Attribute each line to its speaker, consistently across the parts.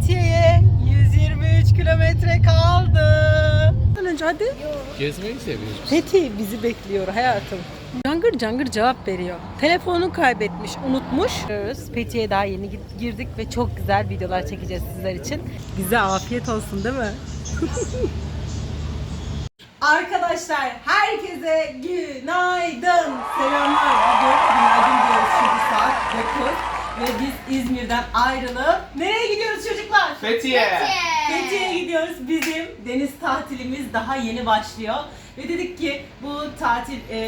Speaker 1: Fethiye'ye 123 kilometre kaldı. Ondan önce hadi.
Speaker 2: Gezmeyi seviyoruz.
Speaker 1: Fethi bizi bekliyor hayatım. Cangır cangır cevap veriyor. Telefonunu kaybetmiş, unutmuş. Fethiye'ye daha yeni girdik ve çok güzel videolar çekeceğiz sizler için. Bize afiyet olsun değil mi? Arkadaşlar herkese günaydın. Selamlar. Bugün günaydın diyoruz şimdi saat 9. Ve biz İzmir'den ayrılıp nereye gidiyoruz çocuklar?
Speaker 2: Fethiye.
Speaker 1: Fethiye'ye gidiyoruz. Bizim deniz tatilimiz daha yeni başlıyor. Ve dedik ki bu tatil e,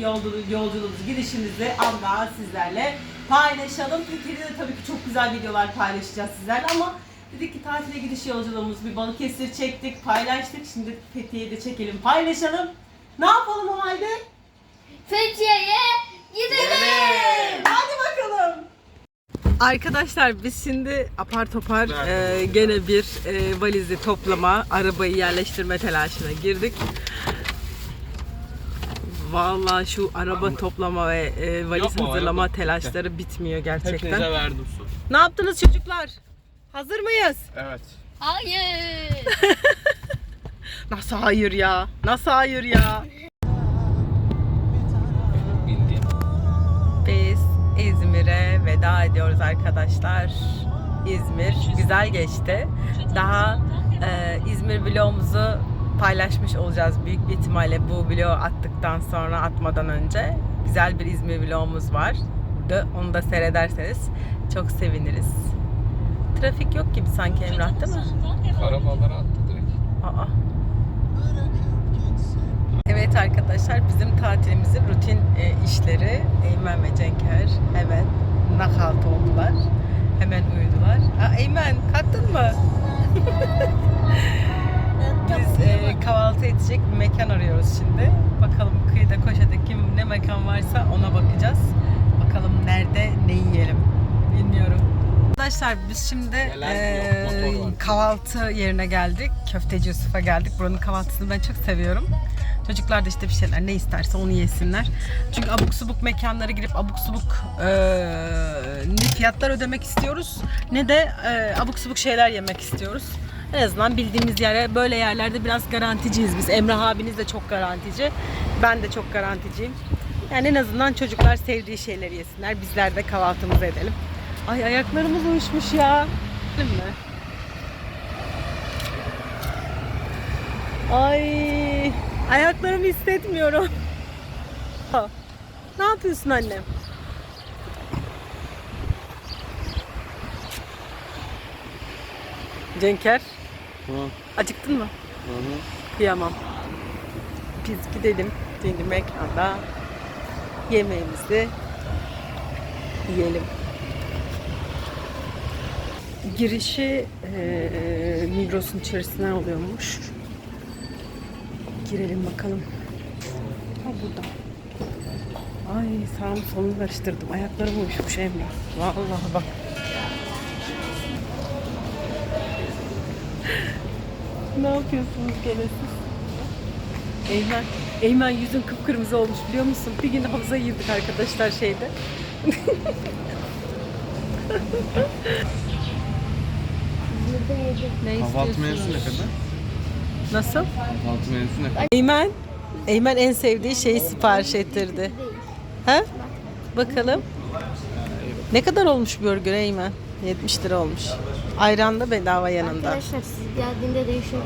Speaker 1: yolculuğu, yolculuğumuz, gidişimizi Allah sizlerle paylaşalım. Fethiye'de de tabii ki çok güzel videolar paylaşacağız sizlerle ama dedik ki tatile gidiş yolculuğumuz bir Balıkesir çektik, paylaştık. Şimdi Fethiye'yi de çekelim, paylaşalım. Ne yapalım o halde?
Speaker 3: Fethiye'ye gidelim.
Speaker 1: Hadi bakalım. Arkadaşlar biz şimdi apar topar e, gene bir e, valizi toplama, arabayı yerleştirme telaşına girdik. Vallahi şu araba toplama ve e, valiz
Speaker 2: Yapma,
Speaker 1: hazırlama
Speaker 2: yapma.
Speaker 1: telaşları bitmiyor gerçekten.
Speaker 2: Hepinize verdim su.
Speaker 1: Ne yaptınız çocuklar? Hazır mıyız?
Speaker 2: Evet.
Speaker 3: Hayır.
Speaker 1: Nasıl hayır ya? Nasıl hayır ya? Arkadaşlar. İzmir güzel geçti. Daha e, İzmir vlogumuzu paylaşmış olacağız büyük bir ihtimalle bu vlogu attıktan sonra atmadan önce. Güzel bir İzmir vlogumuz var. Onu da seyrederseniz çok seviniriz. Trafik yok gibi sanki Emrah değil mi?
Speaker 2: Arabalara attı direkt.
Speaker 1: Aa. Evet arkadaşlar bizim tatilimizin rutin e, işleri Eymen ve Cenker hemen nakalt oldular. Hemen uyudular. Aa, Eymen kalktın mı? Biz e, kahvaltı edecek bir mekan arıyoruz şimdi. Bakalım kıyıda koşada kim ne mekan varsa ona bakacağız. Bakalım nerede ne yiyelim. Bilmiyorum. Arkadaşlar biz şimdi e, kahvaltı yerine geldik. Köfteci Yusuf'a geldik. Buranın kahvaltısını ben çok seviyorum. Çocuklar da işte bir şeyler ne isterse onu yesinler. Çünkü abuk subuk mekanlara girip abuk subuk e, ne fiyatlar ödemek istiyoruz ne de e, abuk subuk şeyler yemek istiyoruz. En azından bildiğimiz yere böyle yerlerde biraz garanticiyiz biz. Emrah abiniz de çok garantici. Ben de çok garanticiyim. Yani en azından çocuklar sevdiği şeyleri yesinler. Bizler de kahvaltımızı edelim. Ay ayaklarımız uyuşmuş ya. Değil mi? Ay ayaklarımı hissetmiyorum. ne yapıyorsun annem? Cenker,
Speaker 2: Hı.
Speaker 1: acıktın mı?
Speaker 2: Hı hı.
Speaker 1: Kıyamam. Biz gidelim şimdi mekanda yemeğimizi yiyelim. Girişi eee Migros'un içerisinden oluyormuş. Girelim bakalım. Ha burada. Ay sağım solunu karıştırdım. Ayaklarım uyuşmuş Emre. Vallahi bak. ne yapıyorsunuz gene siz? Eymen, Eymen yüzün kıpkırmızı olmuş biliyor musun? Bir gün havuza girdik arkadaşlar şeyde. ne
Speaker 2: Kahvaltı menüsü ne
Speaker 1: istiyorsunuz?
Speaker 2: kadar?
Speaker 1: Nasıl?
Speaker 2: Kahvaltı menüsü ne kadar?
Speaker 1: Eymen, Eymen en sevdiği şeyi sipariş ettirdi. Ha? Bakalım. Ne kadar olmuş burger Eymen? 70 lira olmuş. Ayran da bedava yanında.
Speaker 3: Arkadaşlar siz geldiğinde değişebilir.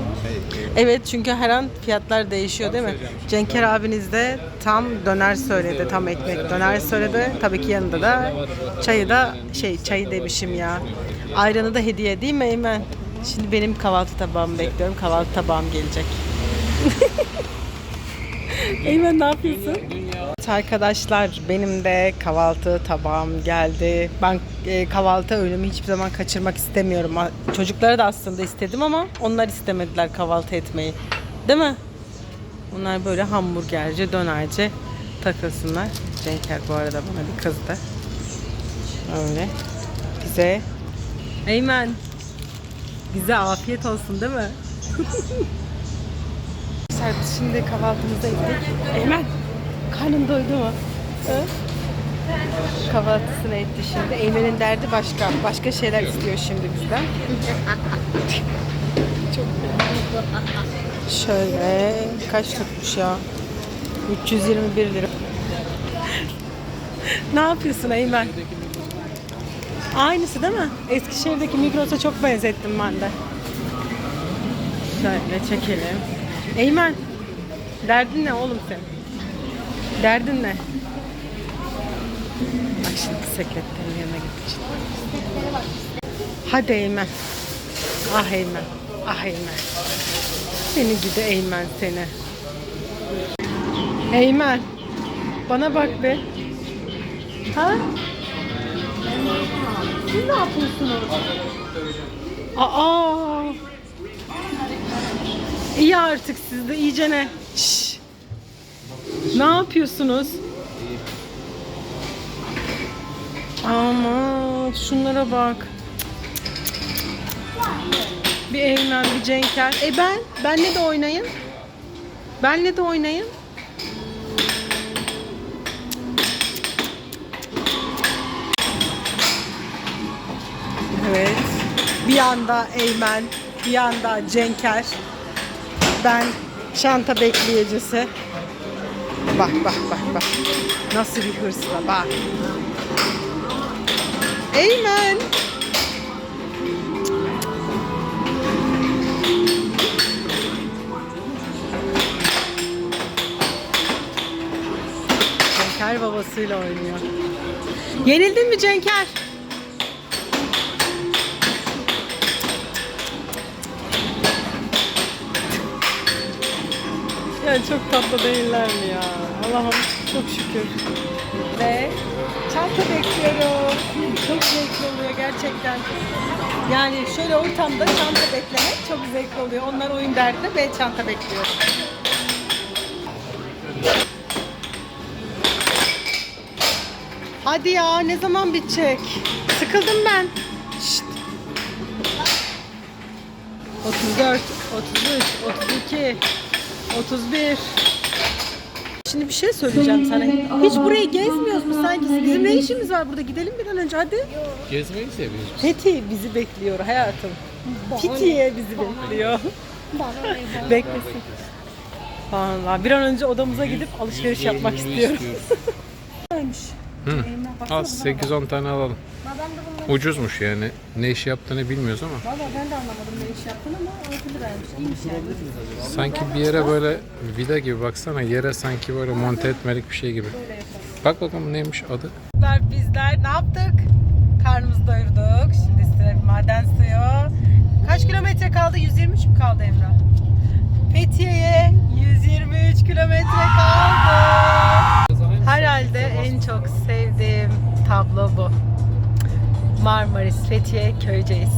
Speaker 1: Evet çünkü her an fiyatlar değişiyor değil mi? Cenker abiniz de tam döner söyledi, tam ekmek döner söyledi. Tabii ki yanında da çayı da şey çayı demişim ya. Ayranı da hediye değil mi Eymen? Şimdi benim kahvaltı tabağımı bekliyorum. Kahvaltı tabağım gelecek. Eymen ne yapıyorsun? Evet arkadaşlar benim de kahvaltı tabağım geldi. Ben e, kahvaltı öğünümü hiçbir zaman kaçırmak istemiyorum. Çocuklara da aslında istedim ama onlar istemediler kahvaltı etmeyi. Değil mi? Onlar böyle hamburgerci, dönerci takılsınlar. Cenker bu arada bana bir kızdı. Öyle. Bize Eymen bize afiyet olsun değil mi? Şimdi kahvaltımıza gittik. Eymen karnın doydu mu? Hı? Kahvaltısını etti şimdi. Eymen'in derdi başka. Başka şeyler istiyor şimdi bizden. Çok Şöyle kaç tutmuş ya? 321 lira. ne yapıyorsun Eymen? Aynısı değil mi? Eskişehir'deki Migros'a çok benzettim ben de. Şöyle çekelim. Eymen, derdin ne oğlum senin? Derdin ne? Bak şimdi sekreterin yanına gideceğim. Hadi Eymen. Ah Eymen. Ah Eymen. Seni gidi Eymen seni. Eymen. Bana bak be. Ha? Siz ne yapıyorsunuz? Aa. İyi artık siz de iyice ne? Şşş. Ne yapıyorsunuz? Ama şunlara bak. Bir Eymen, bir Cenker. E ben? Benle de oynayın. Benle de oynayın. Evet. Bir yanda Eymen, bir yanda Cenker. Ben şanta bekleyicisi. Bak bak bak bak. Nasıl bir hırsla bak. Eymen. Cenker babasıyla oynuyor. Yenildin mi Cenker? Çok tatlı değiller mi ya? Allah'ım çok şükür. Ve çanta bekliyorum. Çok zevkli oluyor gerçekten. Yani şöyle ortamda çanta beklemek çok zevkli oluyor. Onlar oyun derdinde ben çanta bekliyorum. Hadi ya ne zaman bitecek? Sıkıldım ben. Şşt. 34, 33, 32, 31. Şimdi bir şey söyleyeceğim sana. Hiç burayı gezmiyoruz mu sanki? Bizim ne işimiz var burada? Gidelim bir an önce hadi.
Speaker 2: Gezmeyi seviyoruz.
Speaker 1: Fethi bizi bekliyor hayatım. Fethiye bizi bekliyor. Beklesin. Vallahi bir an önce odamıza gidip alışveriş yapmak istiyorum. Neymiş?
Speaker 2: Hı. Al 8-10 tane alalım. Ucuzmuş yani. Ne iş yaptığını bilmiyoruz ama.
Speaker 1: Valla ben de anlamadım ne iş yaptın ama 6 liraymış. İyiymiş yani.
Speaker 2: Sanki bir yere böyle vida gibi baksana yere sanki böyle monte etmelik bir şey gibi. Bak bakalım neymiş adı.
Speaker 1: Bizler, bizler ne yaptık? Karnımızı doyurduk. Şimdi sıra bir maden suyu. Kaç kilometre kaldı? 123 mü kaldı Emrah? Fethiye'ye 123 kilometre kaldı. Herhalde en çok sevdiğim tablo bu. Marmaris, Fethiye, Köyceğiz.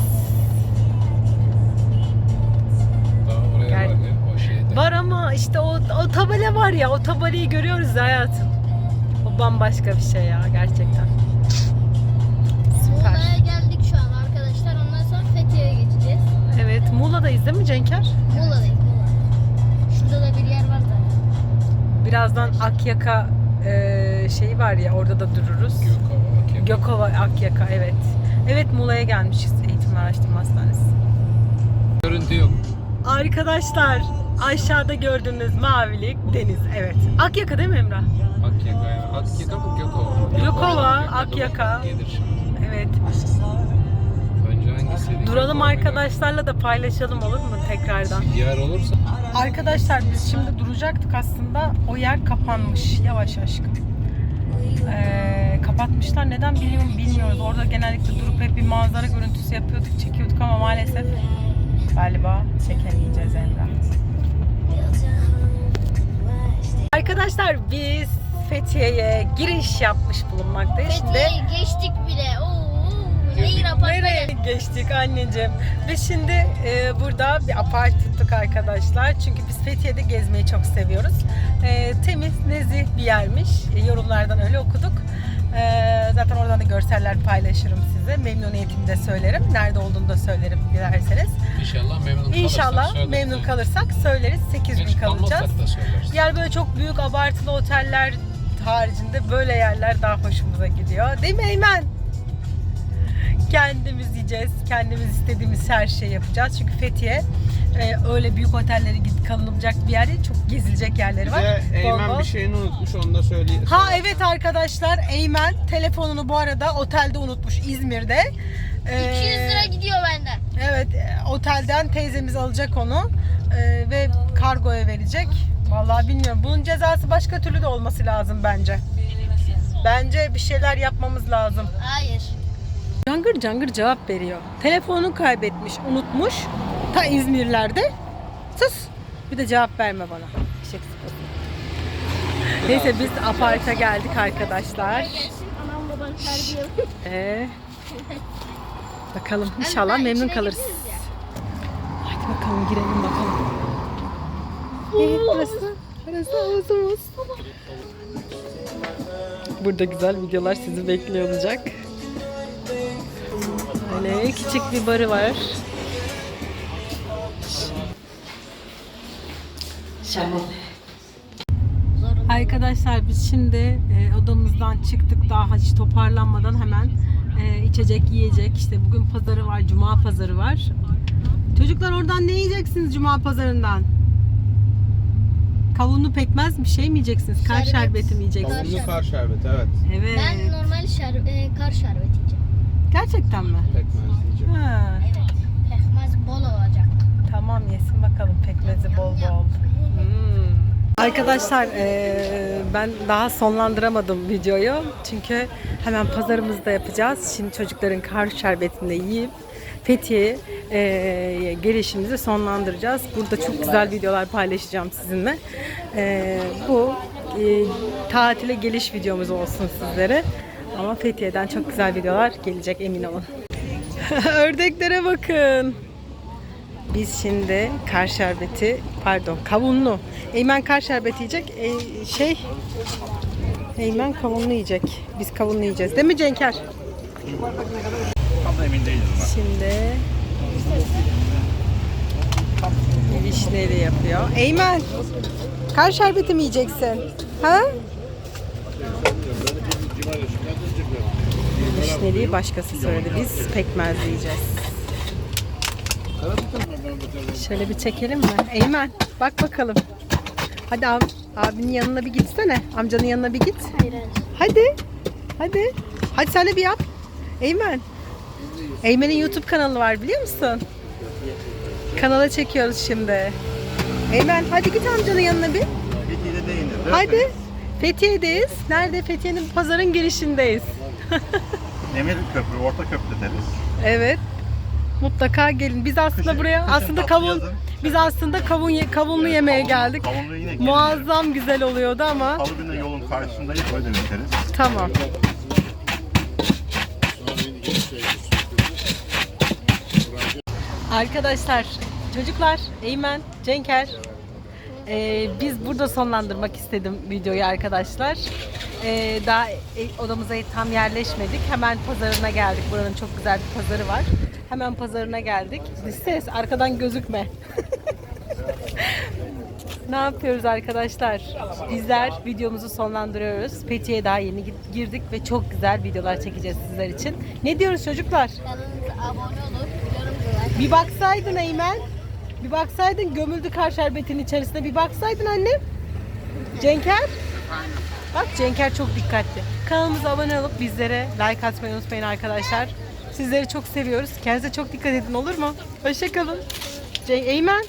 Speaker 1: Gel.
Speaker 2: var ya o şeyde.
Speaker 1: Var ama işte o, o tabela var ya, o tabelayı görüyoruz ya hayatım. O bambaşka bir şey ya gerçekten. Süper.
Speaker 3: Muğla'ya geldik şu an arkadaşlar. Ondan sonra Fethiye'ye geçeceğiz.
Speaker 1: Evet, Muğla'dayız değil mi Cenker?
Speaker 3: Muğla'dayız Muğla. Şurada da bir yer var da.
Speaker 1: Birazdan Akyaka e, şeyi var ya orada da dururuz.
Speaker 2: Gökova.
Speaker 1: Gökova Akyaka evet. Evet Muğla'ya gelmişiz Eğitim ve Araştırma Hastanesi.
Speaker 2: Görüntü yok.
Speaker 1: Arkadaşlar aşağıda gördüğünüz mavilik deniz evet. Akyaka değil mi Emrah?
Speaker 2: Akyaka ya. Akyaka mı Gökova?
Speaker 1: Gökova,
Speaker 2: Akyaka
Speaker 1: Akyaka.
Speaker 2: Gelir şimdi.
Speaker 1: Evet.
Speaker 2: Önce hangisiydi?
Speaker 1: Duralım arkadaşlarla da paylaşalım olur mu tekrardan?
Speaker 2: Yer olursa
Speaker 1: Arkadaşlar biz şimdi duracaktık aslında o yer kapanmış. Yavaş aşkım. Ee, kapatmışlar. Neden biliyorum bilmiyoruz. Orada genellikle durup hep bir manzara görüntüsü yapıyorduk, çekiyorduk ama maalesef galiba çekemeyeceğiz Emrah. Arkadaşlar biz Fethiye'ye giriş yapmış bulunmaktayız. Şimdi
Speaker 3: Fethiye'yi geçtik bile. Oo, nehir.
Speaker 1: Nereye geçtik anneciğim? Ve şimdi e, burada bir apart tuttuk arkadaşlar. Çünkü biz Fethiye'de gezmeyi çok seviyoruz. E, temiz, nezih bir yermiş. E, yorumlardan öyle okuduk. E, zaten oradan da görseller paylaşırım size. Memnuniyetimde söylerim. Nerede olduğunu da söylerim dilerseniz.
Speaker 2: inşallah memnun kalırsak
Speaker 1: İnşallah
Speaker 2: söyleriz.
Speaker 1: memnun kalırsak söyleriz. 8 gün kalacağız. Yani böyle çok büyük abartılı oteller haricinde böyle yerler daha hoşumuza gidiyor. Değil mi Eymen? Kendimiz yiyeceğiz. Kendimiz istediğimiz her şeyi yapacağız. Çünkü Fethiye e, öyle büyük otellere gidip kalınacak bir yer değil. Çok gezilecek yerleri var.
Speaker 2: Bir de
Speaker 1: Bol
Speaker 2: Eymen
Speaker 1: bol.
Speaker 2: bir şeyini unutmuş onu da söyleyeyim.
Speaker 1: Ha evet arkadaşlar Eymen telefonunu bu arada otelde unutmuş İzmir'de. Ee,
Speaker 3: 200 lira gidiyor benden.
Speaker 1: Evet e, otelden teyzemiz alacak onu e, ve kargoya verecek. Vallahi bilmiyorum. Bunun cezası başka türlü de olması lazım bence. Bence bir şeyler yapmamız lazım.
Speaker 3: Hayır.
Speaker 1: Cangır cangır cevap veriyor. Telefonunu kaybetmiş, unutmuş. Ta İzmirlerde. Sus. Bir de cevap verme bana. Eşek sıpası. Neyse biz aparta geldik arkadaşlar.
Speaker 3: Anam terbiye.
Speaker 1: Ee, bakalım inşallah memnun kalırız. Hadi bakalım girelim bakalım. Evet burası. Burası havuzumuz. Burada güzel videolar sizi bekliyor olacak. Böyle küçük bir barı var. Arkadaşlar biz şimdi e, odamızdan çıktık daha hiç toparlanmadan hemen e, içecek yiyecek işte bugün pazarı var cuma pazarı var. Çocuklar oradan ne yiyeceksiniz cuma pazarından? Kavunlu pekmez bir şey mi yiyeceksiniz? Kar
Speaker 3: Şerbet.
Speaker 1: şerbeti mi yiyeceksiniz?
Speaker 2: Kavunlu kar şerbeti evet.
Speaker 1: Evet.
Speaker 3: Ben normal şer, e, kar şerbeti.
Speaker 1: Gerçekten mi?
Speaker 2: Pekmez diyeceğim.
Speaker 1: Ha,
Speaker 3: Evet. Pekmez bol olacak.
Speaker 1: tamam yesin bakalım pekmezi bol bol. Hmm. Arkadaşlar eee, ben daha sonlandıramadım videoyu çünkü hemen pazarımızda yapacağız. Şimdi çocukların kar şerbetini de yiyip Fethiye eee, gelişimizi sonlandıracağız. Burada çok güzel videolar paylaşacağım sizinle. Eee, bu eee, tatile geliş videomuz olsun sizlere. Ama Fethiye'den çok güzel videolar gelecek emin olun. Ördeklere bakın. Biz şimdi kar şerbeti, pardon kavunlu. Eymen kar şerbeti yiyecek. E, şey, Eymen kavunlu yiyecek. Biz kavunlu yiyeceğiz. Değil mi Cenker?
Speaker 4: Tam da emin değilim ben.
Speaker 1: Şimdi vişneli yapıyor. Eymen, kar şerbeti mi yiyeceksin? Ha? Vişneliyi başkası söyledi. Biz pekmez yiyeceğiz. Şöyle bir çekelim mi? Eymen bak bakalım. Hadi ab, abinin yanına bir gitsene. Amcanın yanına bir git.
Speaker 3: Hayır hayır.
Speaker 1: Hadi. Hadi. Hadi sen de bir yap. Eymen. Eymen'in YouTube kanalı var biliyor musun? Kanala çekiyoruz şimdi. Eymen hadi git amcanın yanına bir. Hadi. Fethiye'deyiz. Nerede? Fethiye'nin pazarın girişindeyiz.
Speaker 4: Demir köprü, orta köprü deriz.
Speaker 1: Evet. Mutlaka gelin. Biz aslında
Speaker 4: Kışın-
Speaker 1: buraya
Speaker 4: kışın
Speaker 1: aslında
Speaker 4: tatlı
Speaker 1: kavun
Speaker 4: yazın.
Speaker 1: biz aslında kavun ye- kavunlu yemeğe
Speaker 4: Kavunlu-
Speaker 1: geldik.
Speaker 4: Kavunlu yine gelin.
Speaker 1: Muazzam güzel oluyordu ama
Speaker 4: Salı günü yolun karşısındayız, öyle biteriz.
Speaker 1: tamam. Arkadaşlar, çocuklar, Eymen, Cenker. Ee, biz burada sonlandırmak istedim videoyu arkadaşlar. Ee, daha e, odamıza tam yerleşmedik. Hemen pazarına geldik. Buranın çok güzel bir pazarı var. Hemen pazarına geldik. Ses arkadan gözükme. Ne yapıyoruz arkadaşlar? Bizler videomuzu sonlandırıyoruz. Fethiye'ye daha yeni girdik ve çok güzel videolar çekeceğiz sizler için. Ne diyoruz çocuklar?
Speaker 3: Kanalımıza abone olup yorum.
Speaker 1: Bir baksaydın Eymen. Bir baksaydın gömüldü kar şerbetinin içerisine. Bir baksaydın annem. Cenker. Bak Cenker çok dikkatli. Kanalımıza abone olup bizlere like atmayı unutmayın arkadaşlar. Sizleri çok seviyoruz. Kendinize çok dikkat edin olur mu? Hoşçakalın. Cenk Eymen.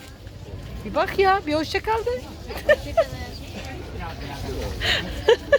Speaker 1: Bir bak ya. Bir hoşçakal.
Speaker 3: Hoşçakalın.